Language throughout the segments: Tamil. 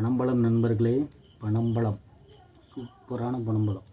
பனம்பழம் நண்பர்களே பனம்பழம் சூப்பரான பனம்பழம்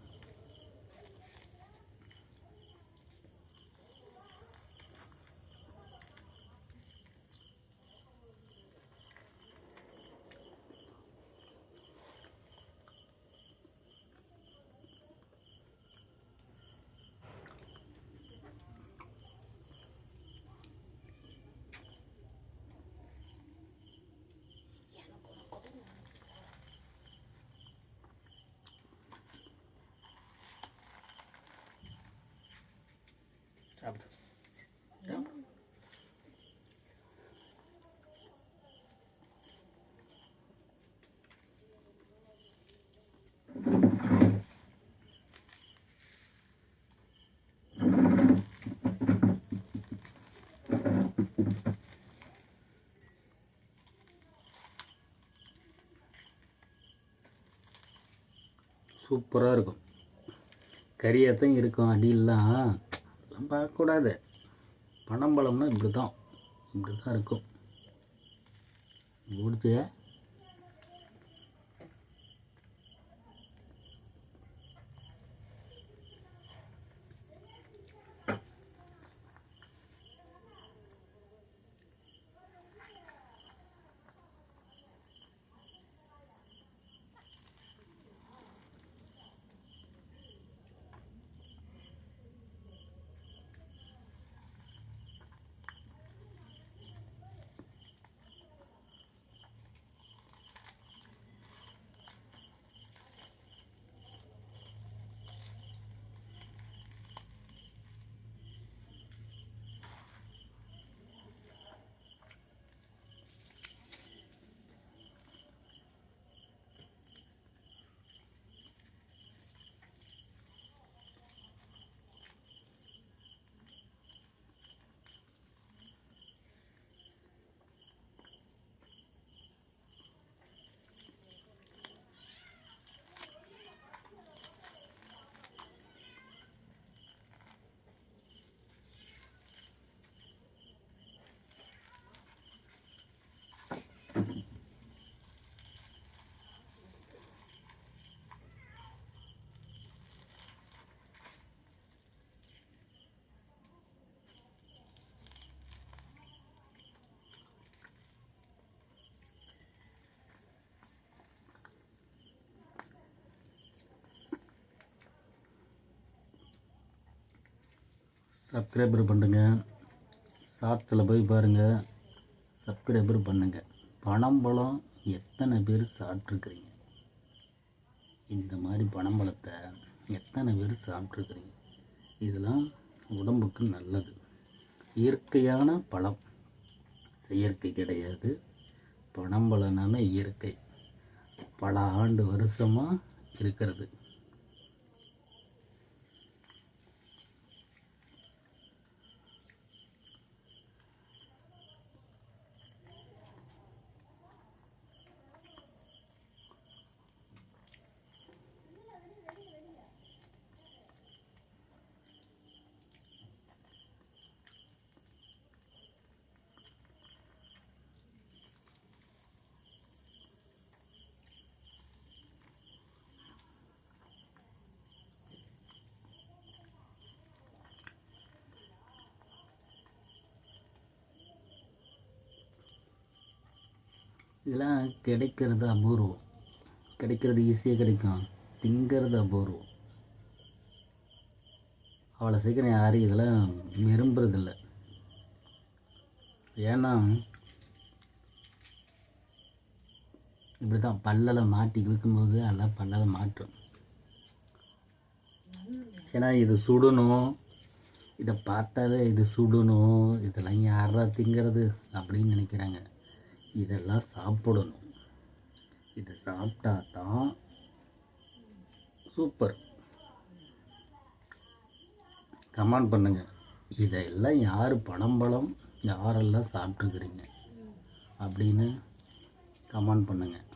சூப்பராக இருக்கும். கறியாத்தான் இருக்கும் அடியெல்லாம். அதெல்லாம் பார்க்கக்கூடாது. பனம்பழம்னா இப்படி தான் இப்படி தான் இருக்கும். பிடிச்ச சப்ஸ்கிரைபர் பண்ணுங்கள் ஷார்ட்ஸில் போய் பாருங்கள் சப்ஸ்கிரைபர் பண்ணுங்கள் பனம்பழம் எத்தனை பேர் சாப்பிட்ருக்குறீங்க இந்த மாதிரி பனம்பழத்தை எத்தனை பேர் சாப்பிட்ருக்குறீங்க இதெல்லாம் உடம்புக்கு நல்லது. இயற்கையான பழம். செயற்கை கிடையாது. பனம்பழம்னாமே இயற்கை. பல ஆண்டு வருஷமாக இருக்கிறது. இதெல்லாம் கிடைக்கிறது அபூர்வம் கிடைக்கிறது ஈஸியாக கிடைக்கும். திங்கிறது அபூர்வம் அவ்வளோ சீக்கிரம் யாரும் இதெல்லாம் விரும்புறதில்ல. ஏன்னா இப்படி தான் பல்லில் மாட்டி இழுக்கும்போது அதெல்லாம் பல்லில் மாட்டும் ஏன்னா இது சுடணும். இதை பார்த்தாவே இது சுடணும். இதெல்லாம் யாரா திங்கிறது அப்படின்னு நினைக்கிறாங்க. இதெல்லாம் சாப்பிடணும். இதை சாப்பிட்டா தான் சூப்பர் கமெண்ட் பண்ணுங்க. இதையெல்லாம் யார் பனம்பழம் யாரெல்லாம் சாப்பிட்ருக்குறீங்க அப்படின்னு கமெண்ட் பண்ணுங்கள்